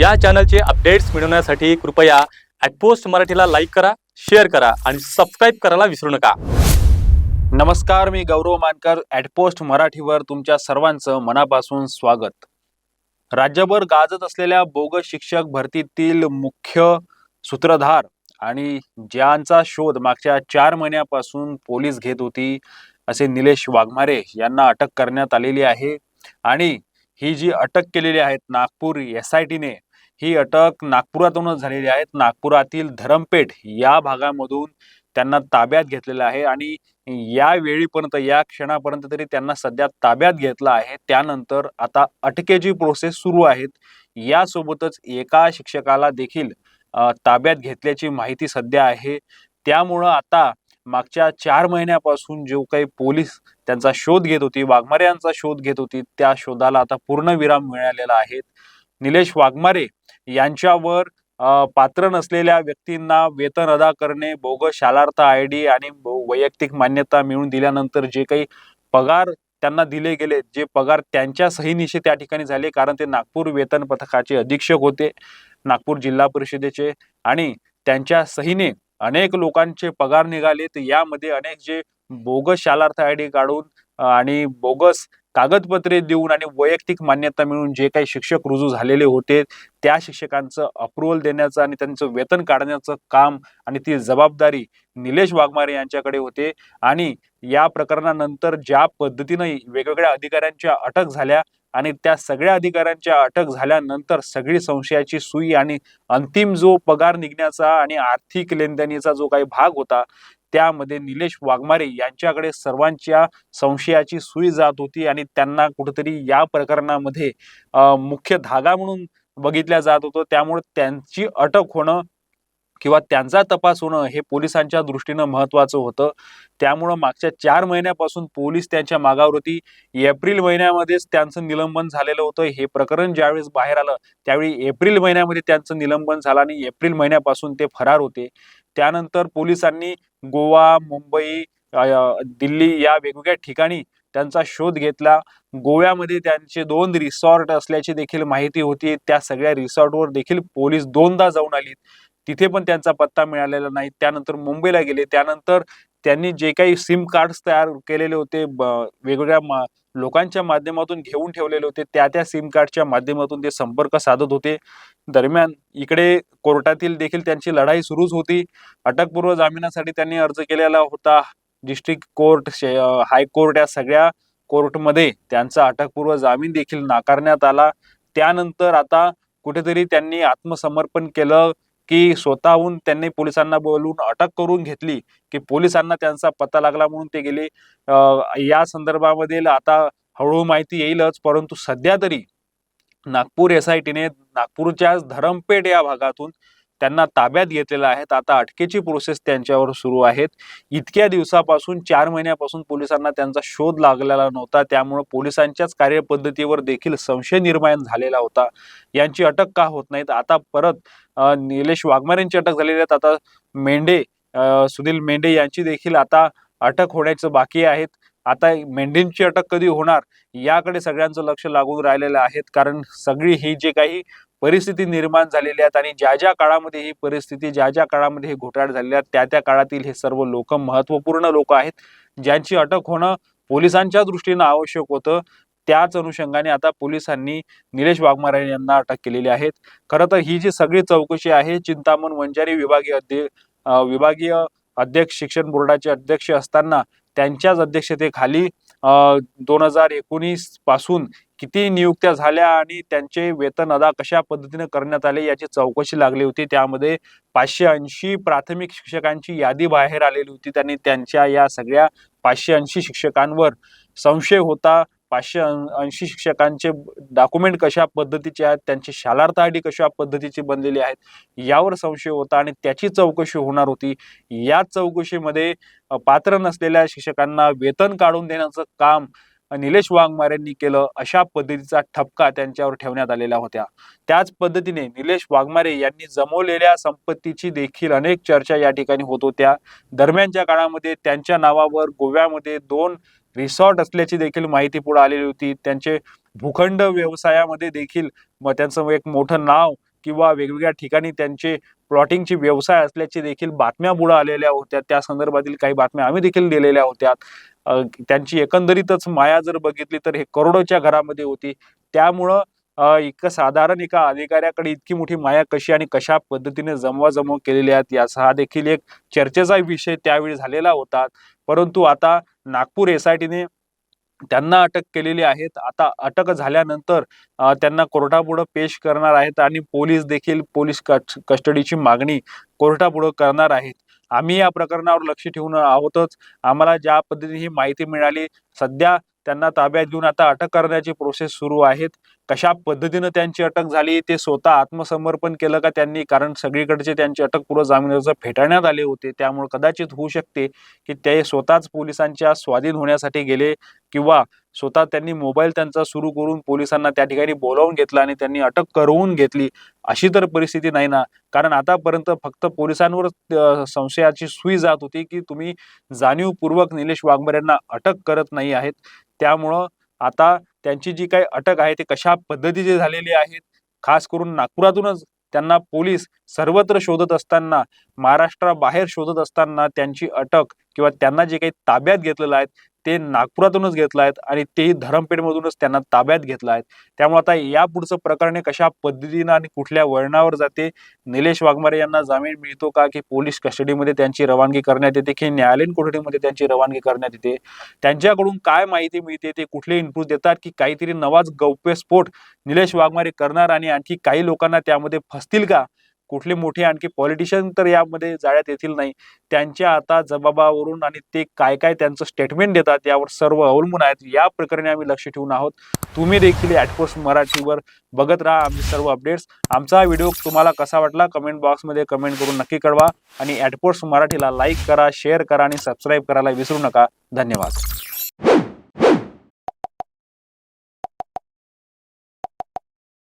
या चॅनलचे अपडेट्स मिळवण्यासाठी कृपया ॲटपोस्ट मराठीला लाईक करा शेअर करा आणि सबस्क्राईब करायला विसरू नका. नमस्कार मी गौरव मानकर ॲटपोस्ट मराठीवर तुमच्या सर्वांचं मनापासून स्वागत. राज्यभर गाजत असलेल्या बोगस शिक्षक भरतीतील मुख्य सूत्रधार आणि ज्यांचा शोध मागच्या चार महिन्यापासून पोलीस घेत होती असे निलेश वाघमारे यांना अटक करण्यात आलेली आहे. आणि ही जी अटक केलेली आहेत नागपूर एस आय टीने ही अटक नागपुरातूनच झालेली आहे. नागपुरातील धरमपेठ या भागामधून त्यांना ताब्यात घेतलेलं आहे आणि या वेळीपर्यंत या क्षणापर्यंत तरी त्यांना सध्या ताब्यात घेतलं आहे. त्यानंतर आता अटकेची प्रोसेस सुरू आहेत. यासोबतच एका शिक्षकाला देखील ताब्यात घेतल्याची माहिती सध्या आहे. त्यामुळं आता मागच्या चार महिन्यापासून जो काही पोलीस त्यांचा शोध घेत होती वाघमारे यांचा शोध घेत होती त्या शोधाला आता पूर्ण विराम मिळालेला आहे. निलेश वाघमारे यांच्यावर पात्र नसलेल्या व्यक्तींना वेतन अदा करणे बोगस शालार्थ आय डी आणि वैयक्तिक मान्यता मिळवून दिल्यानंतर जे काही पगार त्यांना दिले गेले जे पगार त्यांच्या सहीनिशी त्या ठिकाणी झाले कारण ते नागपूर वेतन पथकाचे अधीक्षक होते नागपूर जिल्हा परिषदेचे. आणि त्यांच्या सहीने अनेक लोकांचे पगार निघालेत. यामध्ये अनेक जे बोगस शालार्थ आय डी काढून आणि बोगस कागदपत्रे देऊन आणि वैयक्तिक मान्यता मिळून जे काही शिक्षक रुजू झालेले होते त्या शिक्षकांचं अप्रुव्हल देण्याचं आणि त्यांचं वेतन काढण्याचं काम आणि ती जबाबदारी निलेश वाघमारे यांच्याकडे होते. आणि या प्रकरणानंतर ज्या पद्धतीनं वेगवेगळ्या अधिकाऱ्यांच्या अटक झाल्या आणि त्या सगळ्या अधिकाऱ्यांच्या अटक झाल्यानंतर सगळी संशयाची सुई आणि अंतिम जो पगार निघण्याचा आणि आर्थिक लेनदेणीचा जो काही भाग होता त्यामध्ये निलेश वाघमारे यांच्याकडे सर्वांच्या संशयाची सुई जात होती आणि त्यांना कुठेतरी या प्रकरणामध्ये मुख्य धागा म्हणून बघितल्या जात होतं. त्यामुळे त्यांची अटक होणं किंवा त्यांचा तपास होणं हे पोलिसांच्या दृष्टीनं महत्वाचं होतं. त्यामुळं मागच्या चार महिन्यापासून पोलीस त्यांच्या मागावर होती. एप्रिल महिन्यामध्येच त्यांचं निलंबन झालेलं होतं. हे प्रकरण ज्यावेळेस बाहेर आलं त्यावेळी एप्रिल महिन्यामध्ये त्यांचं निलंबन झालं आणि एप्रिल महिन्यापासून ते फरार होते. त्यानंतर पोलिसांनी गोवा मुंबई दिल्ली या वेगवेगळ्या ठिकाणी त्यांचा शोध घेतला. गोव्यामध्ये त्यांचे दोन रिसॉर्ट असल्याची देखील माहिती होती. त्या सगळ्या रिसॉर्टवर देखील पोलीस दोनदा जाऊन आली तिथे पण त्यांचा पत्ता मिळालेला नाही. त्यानंतर मुंबईला गेले. त्यानंतर त्यांनी जे काही सिम कार्ड्स तयार केलेले होते वेगवेगळ्या मा- लोकांच्या माध्यमातून घेऊन ठेवलेले होते. त्या त्या सिम कार्डच्या माध्यमातून ते संपर्क साधत होते. दरम्यान इकडे कोर्टातील देखील त्यांची लढाई सुरूच होती. अटकपूर्व जामिनासाठी त्यांनी अर्ज केलेला होता. डिस्ट्रिक्ट कोर्ट शे- हायकोर्ट या सगळ्या कोर्टमध्ये त्यांचा अटकपूर्व जामीन देखील नाकारण्यात आला. त्यानंतर आता कुठेतरी त्यांनी आत्मसमर्पण केलं. की स्वतःहून त्यांनी पोलिसांना बोलून अटक करून घेतली की पोलिसांना त्यांचा पत्ता लागला म्हणून ते गेले. या संदर्भामध्ये आता हळूहळू माहिती येईलच परंतु सध्या तरी नागपूर एस आय टीने नागपूरच्या धरमपेठ या भागातून त्यांना ताब्यात घेतलेलं आहे आता अटकेची प्रोसेस त्यांच्यावर सुरू आहेत. इतक्या दिवसापासून चार महिन्यापासून पोलिसांना त्यांचा शोध लागलेला नव्हता. त्यामुळे पोलिसांच्याच कार्यपद्धतीवर देखील संशय निर्माण झालेला होता. यांची अटक का होत नाहीत? आता परत अ, निलेश वाघमारेंची अटक झालेली आहे. आता मेंढे सुनील मेंढे यांची देखील आता अटक होण्याचं बाकी आहेत. आता मेंढींची अटक कधी होणार? याकडे सगळ्यांचं लक्ष लागून राहिलेलं आहेत कारण सगळी ही जे काही परिस्थिती निर्माण झालेली आहेत आणि ज्या ज्या काळामध्ये ही परिस्थिती ज्या ज्या काळामध्ये हे घोटाळे झालेले आहेत त्या त्या काळातील हे सर्व लोक महत्त्वपूर्ण लोक आहेत ज्यांची अटक होणं पोलिसांच्या दृष्टीनं आवश्यक होतं. त्याच अनुषंगाने आता पोलिसांनी निलेश वाघमारे यांना अटक केलेली आहे. खरं तर ही जी सगळी चौकशी आहे चिंतामण वंजारी विभागीय अध्य विभागीय अध्यक्ष शिक्षण बोर्डाचे अध्यक्ष असताना त्यांच्याच अध्यक्षतेखाली दोन हजार एकोणीसपासून किती नियुक्त्या झाल्या आणि त्यांचे वेतन अदा कशा पद्धतीने करण्यात आले याची चौकशी लागली होती. त्यामध्ये पाचशे ऐंशी प्राथमिक शिक्षकांची यादी बाहेर आलेली होती. त्यांनी त्यांच्या या सगळ्या पाचशे ऐंशी शिक्षकांवर संशय होता. पाचशे ऐंशी शिक्षकांचे डॉक्युमेंट कशा पद्धतीचे आहेत त्यांची शालार्थ आय डी कशा पद्धतीची बनलेली आहेत यावर संशय होता आणि त्याची चौकशी होणार होती. या चौकशीमध्ये पात्र नसलेल्या शिक्षकांना वेतन काढून देण्याचं काम निलेश वाघमारेंनी केलं. अशा पद्धतीचा ठपका त्यांच्यावर ठेवण्यात आलेला होत्या. त्याच पद्धतीने निलेश वाघमारे यांनी जमवलेल्या संपत्तीची देखील अनेक चर्चा या ठिकाणी होत होत्या. दरम्यानच्या काळामध्ये त्यांच्या नावावर गोव्यामध्ये दोन रिसॉर्ट असल्याची देखील माहिती पुढे आलेली होती. त्यांचे भूखंड व्यवसायामध्ये देखील मग त्यांचं एक मोठं नाव किंवा वेगवेगळ्या ठिकाणी त्यांचे प्लॉटिंगचे व्यवसाय असल्याचे देखील बातम्या पुढे आलेल्या होत्या. त्या संदर्भातील काही बातम्या आम्ही देखील दिलेल्या होत्या. त्यांची एकंदरीतच माया जर बघितली तर हे करोडोच्या घरामध्ये होती. त्यामुळं एक साधारण एका अधिकाऱ्याकडे इतकी मोठी माया कशी आणि कशा पद्धतीने जमवाजमव केलेली आहेत याचा हा देखील एक चर्चेचा विषय त्यावेळी झालेला होता. परंतु आता नागपूर एस आय टीने त्यांना अटक केलेली आहेत. आता अटक झाल्यानंतर त्यांना कोर्टापुढं पेश करणार आहेत आणि पोलीस देखील पोलीस कस्ट- कस्टडीची मागणी कोर्टापुढं करणार आहेत. आम्ही या प्रकरणावर लक्ष ठेवून आहोतच. आम्हाला ज्या पद्धतीने ही माहिती मिळाली सध्या त्यांना ताब्यात घेऊन आता अटक करण्याची प्रोसेस सुरू आहेत. कशा पद्धतीनं त्यांची अटक झाली ते स्वतः आत्मसमर्पण केलं का त्यांनी? कारण सगळीकडचे त्यांची अटक पूर्व जामीन अर्ज फेटाळण्यात आले होते. त्यामुळे कदाचित होऊ शकते की ते स्वतःच पोलिसांच्या स्वाधीन होण्यासाठी गेले किंवा स्वतः त्यांनी मोबाईल त्यांचा सुरू करून पोलिसांना त्या ठिकाणी बोलावून घेतला आणि त्यांनी अटक करवून घेतली. अशी तर परिस्थिती नाही ना. कारण आतापर्यंत फक्त पोलिसांवर संशयाची सुई जात होती की तुम्ही जाणीवपूर्वक निलेश वाघमऱ्यांना यांना अटक करत नाही आहेत. त्यामुळं आता त्यांची जी काही अटक आहे ती कशा पद्धतीची झालेली आहेत खास करून नागपुरातूनच त्यांना पोलीस सर्वत्र शोधत असताना महाराष्ट्राबाहेर शोधत असताना त्यांची अटक किंवा त्यांना जे काही ताब्यात घेतलेलं आहे ते नागपुरातूनच घेतलं आहेत आणि तेही धरमपेठमधूनच त्यांना ताब्यात घेतलं आहे त्यामुळे आता या पुढचं प्रकरण कशा पद्धतीनं आणि कुठल्या वळणावर जाते? निलेश वाघमारे यांना जामीन मिळतो का? की पोलीस कस्टडीमध्ये त्यांची रवानगी करण्यात येते? की न्यायालयीन कोठडीमध्ये त्यांची रवानगी करण्यात येते? त्यांच्याकडून काय माहिती मिळते? ते कुठले इनपुट देतात? की काहीतरी नवाच गौप्यस्फोट निलेश वाघमारे करणार आणि आणखी काही लोकांना त्यामध्ये फसतील का? कुठले मोठे आणखी पॉलिटिशियन तर यामध्ये जाळ्यात येतील नाही. त्यांच्या आता जबाबावरून आणि ते काय काय त्यांचं स्टेटमेंट देतात यावर सर्व अवलंबून आहेत. या प्रकरणी आम्ही लक्ष ठेवून आहोत. तुम्ही देखील ॲटपोस्ट मराठीवर बघत राहा. आमचे सर्व अपडेट्स आमचा हा व्हिडिओ तुम्हाला कसा वाटला? कमेंट बॉक्समध्ये कमेंट करून नक्की कळवा. आणि ॲटपोस्ट मराठीला लाईक करा शेअर करा आणि सबस्क्राईब करायला विसरू नका. धन्यवाद.